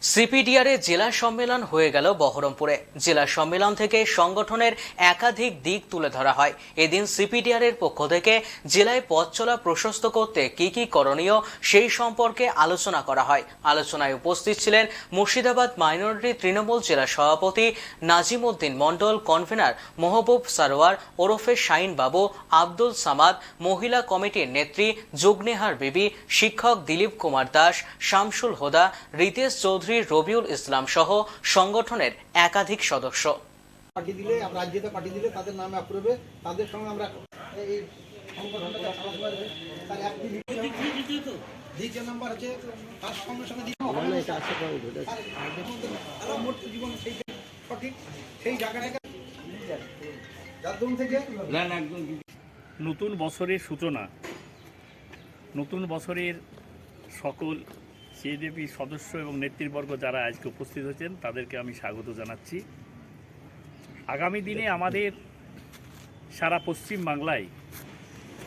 CPDR জেলা সম্মেলন হয়ে গেল বহরমপুরে। জেলা সম্মেলন থেকে সংগঠনের একাধিক দিক তুলে ধরা হয়। এদিন সিপিডিআর এর পক্ষ থেকে জেলায় পথ চলা প্রশস্ত করতে কি কি করণীয় সেই সম্পর্কে আলোচনা করা হয়। আলোচনায় উপস্থিত ছিলেন মুর্শিদাবাদ মাইনরিটি তৃণমূল জেলা সভাপতি নাজিম উদ্দিন মণ্ডল, কনভেনার মহবুব সারোয়ার, ওরফে শাইন বাবু আব্দুল সামাদ, মহিলা কমিটির নেত্রী যুগনেহার বিবি, শিক্ষক দিলীপ কুমার দাস, শামসুল হোদা, রিতেশ চৌধুরী রবিউল ইসলাম সহ সংগঠনের একাধিক সদস্য। পাঠিয়ে দিলে আমরা রাজ্যতে পাঠিয়ে দিলে তাদের নামে অ্যাপ্রুভে তাদের সঙ্গে আমরা এই সংগঠনটা তার দ্বিতীয় নাম্বার হচ্ছে তার সঙ্গে সঙ্গে দ্বিতীয় আর মোট জীবন সেই সঠিক সেই জায়গাটাকে নতুন বছরের সূচনা। নতুন বছরের সকল সিএডিপি সদস্য এবং নেতৃবর্গ যারা আজকে উপস্থিত হয়েছেন, তাদেরকে আমি স্বাগত জানাচ্ছি। আগামী দিনে আমাদের সারা পশ্চিম বাংলায়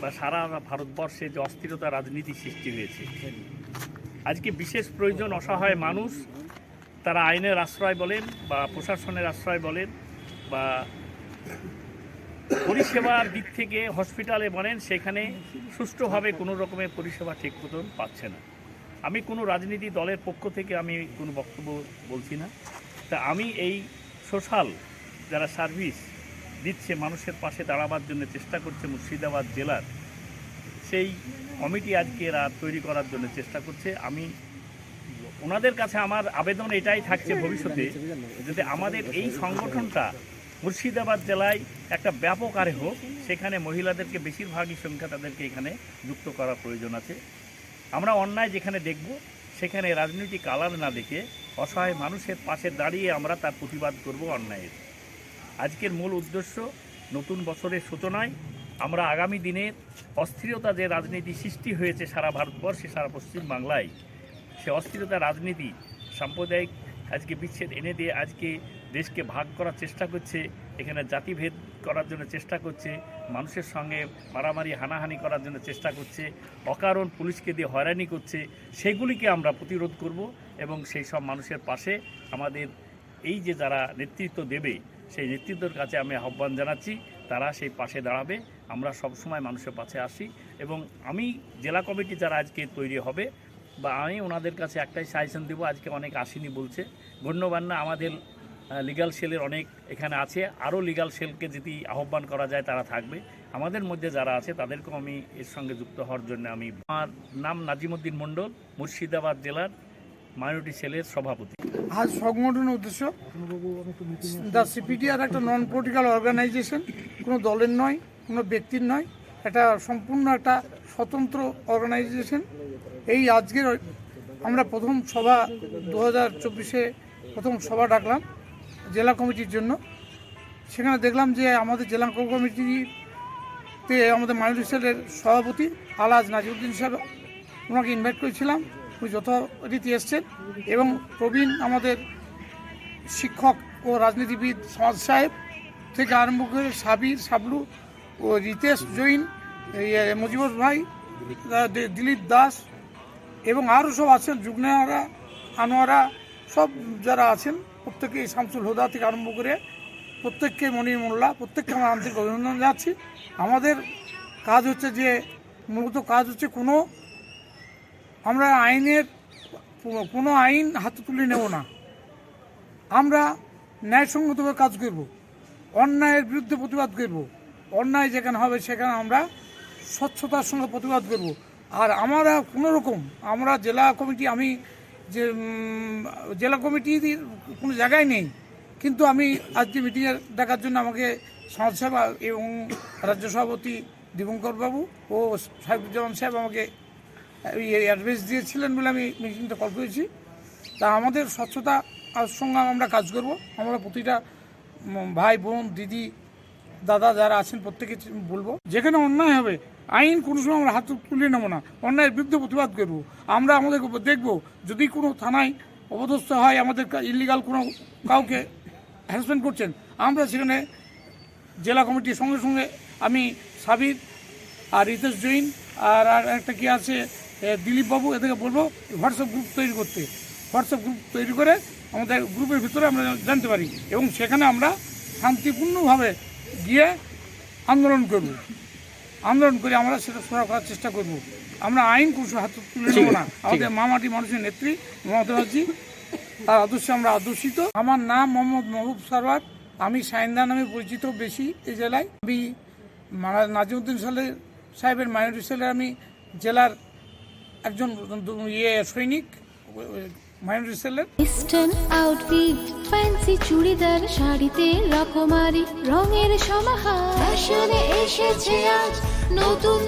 বা সারা ভারতবর্ষে যে অস্থিরতা রাজনীতি সৃষ্টি হয়েছে, আজকে বিশেষ প্রয়োজন অসহায় মানুষ, তারা আইনের আশ্রয় বলেন বা প্রশাসনের আশ্রয় বলেন বা পরিষেবার দিক থেকে হসপিটালে বলেন, সেখানে সুষ্ঠুভাবে কোনো রকমের পরিষেবা ঠিক মতন পাচ্ছে না। আমি কোনো রাজনীতি দলের পক্ষ থেকে আমি কোনো বক্তব্য বলছি না। তা আমি এই সোশ্যাল যারা সার্ভিস দিচ্ছে মানুষের পাশে দাঁড়াবার জন্য চেষ্টা করছে মুর্শিদাবাদ জেলার, সেই কমিটি আজকে এরা তৈরি করার জন্য চেষ্টা করছে। আমি ওনাদের কাছে আমার আবেদন এটাই থাকছে ভবিষ্যতে যাতে আমাদের এই সংগঠনটা মুর্শিদাবাদ জেলায় একটা ব্যাপক আরে হোক, সেখানে মহিলাদেরকে বেশিরভাগই সংখ্যা তাদেরকে এখানে যুক্ত করার প্রয়োজন আছে। আমরা অন্যায় যেখানে দেখব, সেখানে রাজনৈতিক কালার না দেখে অসহায় মানুষের পাশে দাঁড়িয়ে আমরা তার প্রতিবাদ করব অন্যায়ের। আজকের মূল উদ্দেশ্য নতুন বছরের সূচনায় আমরা আগামী দিনের অস্থিরতা যে রাজনীতি সৃষ্টি হয়েছে সারা ভারতবর্ষে, সারা পশ্চিম বাংলায় সে অস্থিরতা রাজনীতি, সাম্প্রদায়িক আজকে বিচ্ছেদ এনে দিয়ে আজকে দেশকে ভাগ করার চেষ্টা করছে এখানে জাতিভেদ করার জন্য চেষ্টা করছে, মানুষের সঙ্গে মারামারি, হানাহানি করার জন্য চেষ্টা করছে, অকারণ পুলিশকে দিয়ে হয়রানি করছে, সেগুলিকে আমরা প্রতিরোধ করব এবং সেই সব মানুষের পাশে আমাদের এই যে যারা নেতৃত্ব দেবে, সেই নেতৃত্বের কাছে আমি আহ্বান জানাচ্ছি, তারা সেই পাশে দাঁড়াবে, আমরা সবসময় মানুষের পাশে আসি এবং আমি জেলা কমিটি যারা আজকে তৈরি হবে বা আমি ওনাদের কাছে একটাই সাজেশন দেবো, আজকে অনেক আসেনি বলছে, গণ্যমান্য আমাদের লিগাল সেলের অনেক এখানে আছে। আরও লিগাল সেলকে যদি আহ্বান করা যায়, তারা থাকবে। আমাদের মধ্যে যারা আছে, তাদেরকেও আমি এর সঙ্গে যুক্ত হওয়ার জন্য আমি আমার নাম নাজিমুদ্দিন মণ্ডল, মুর্শিদাবাদ জেলার মাইনরিটি সেলের সভাপতি। আজ সংগঠনের উদ্দেশ্য দ্য সিপিডিআর একটা নন পলিটিক্যাল অর্গানাইজেশন কোনো দলের নয়, কোনো ব্যক্তির নয় এটা সম্পূর্ণ একটা স্বতন্ত্র অর্গানাইজেশন এই আজকের আমরা প্রথম সভা দু হাজার প্রথম সভা ডাকলাম। জেলা কমিটির জন্য। সেখানে দেখলাম যে আমাদের জেলা কমিটিতে আমাদের মাইনরিটি সেলের সভাপতি আলাজ নাজিউদ্দিন সাহেব, ওনাকে ইনভাইট করেছিলাম। উনি যথারীতি এসছেন এবং প্রবীণ আমাদের শিক্ষক ও রাজনীতিবিদ সমাজ সাহেব থেকে আরম্ভ করে সাবির, সাবলু ও রিতেশ, জৈন মুজিবুর ভাই দিলীপ দাস এবং আরও সব আছেন, যুগনারা, আনোয়ারা, সব যারা আছেন। প্রত্যেকে শামসুল হোদা থেকে আরম্ভ করে প্রত্যেককে মনির মোল্লা, প্রত্যেককে আমরা আন্তরিক অভিনন্দন জানাচ্ছি। আমাদের কাজ হচ্ছে যে, মূলত কাজ হচ্ছে কোনো, আমরা আইনের, কোনো আইন হাতে তুলে নেব না। আমরা ন্যায়সঙ্গতভাবে কাজ করব, অন্যায়ের বিরুদ্ধে প্রতিবাদ করব, অন্যায় যেখানে হবে সেখানে আমরা স্বচ্ছতার সঙ্গে প্রতিবাদ করব। আর আমরা কোনো রকম আমরা জেলা কমিটি, আমি যে জেলা কমিটি কোনো জায়গায় নেই। কিন্তু আমি আজকে মিটিংয়ে দেখার জন্য আমাকে সমাজসেবা এবং রাজ্য সভাপতি দিবঙ্কর বাবু ও সাহেবুজ্জামান সাহেব আমাকে অ্যাডভাইস দিয়েছিলেন বলে আমি মিটিংটা কল করেছি। তা আমাদের স্বচ্ছতা সঙ্গে আমরা কাজ করব। আমরা প্রতিটা ভাই, বোন, দিদি, দাদা যারা আছেন প্রত্যেকে বলব। যেখানে অন্যায় হবে আইন কোনো সময় আমরা হাত তুলে নেব না। অন্যায়ের বিরুদ্ধে প্রতিবাদ করব। আমরা আমাদের দেখব, যদি কোনো থানায় অবদস্থ হয়, আমাদের ইলিগাল কোনো কাউকে হ্যারাসমেন্ট করছেন, আমরা সেখানে জেলা কমিটির সঙ্গে সঙ্গে আমি সাবির আর রিতেশ জৈন আর আর একটা কি আছে দিলীপবাবু এদেরকে বলব হোয়াটসঅ্যাপ গ্রুপ তৈরি করতে। হোয়াটসঅ্যাপ গ্রুপ তৈরি করে আমাদের গ্রুপের ভিতরে আমরা জানতে পারি এবং সেখানে আমরা শান্তিপূর্ণভাবে গিয়ে আন্দোলন করব। আন্দোলন করে আমরা সেটা সরা করার চেষ্টা করব। আমরা আইন কুশল হাতে তুলে নেব না। আমাদের মামাটি মানুষের নেত্রী মমতা ব্যানার্জি তার আদর্শে আমরা আদর্শিত। আমার নাম মোহাম্মদ মাহবুব সারওয়ার। আমি সাইন্দা নামে পরিচিত বেশি এই জেলায়। আমি নাজিমুদ্দিন সালে সাহেবের মাইনরিটি সেলের আমি জেলার একজন ইয়ে সৈনিক মাইনরিটি সেলের? ওয়েস্টার্ন আউটফিট ফ্যান্সি চুড়িদার শাড়িতে রকমারি রঙের সমাহার। ফ্যাশনে এসেছে আজ নতুন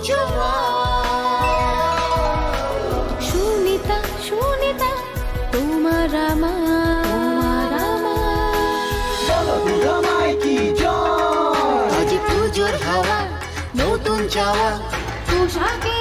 সুনিতা সুনিতা তোমার আমার তোমার আমার। আজ পুজোর হাওয়া নতুন চাওয়া পোশাকের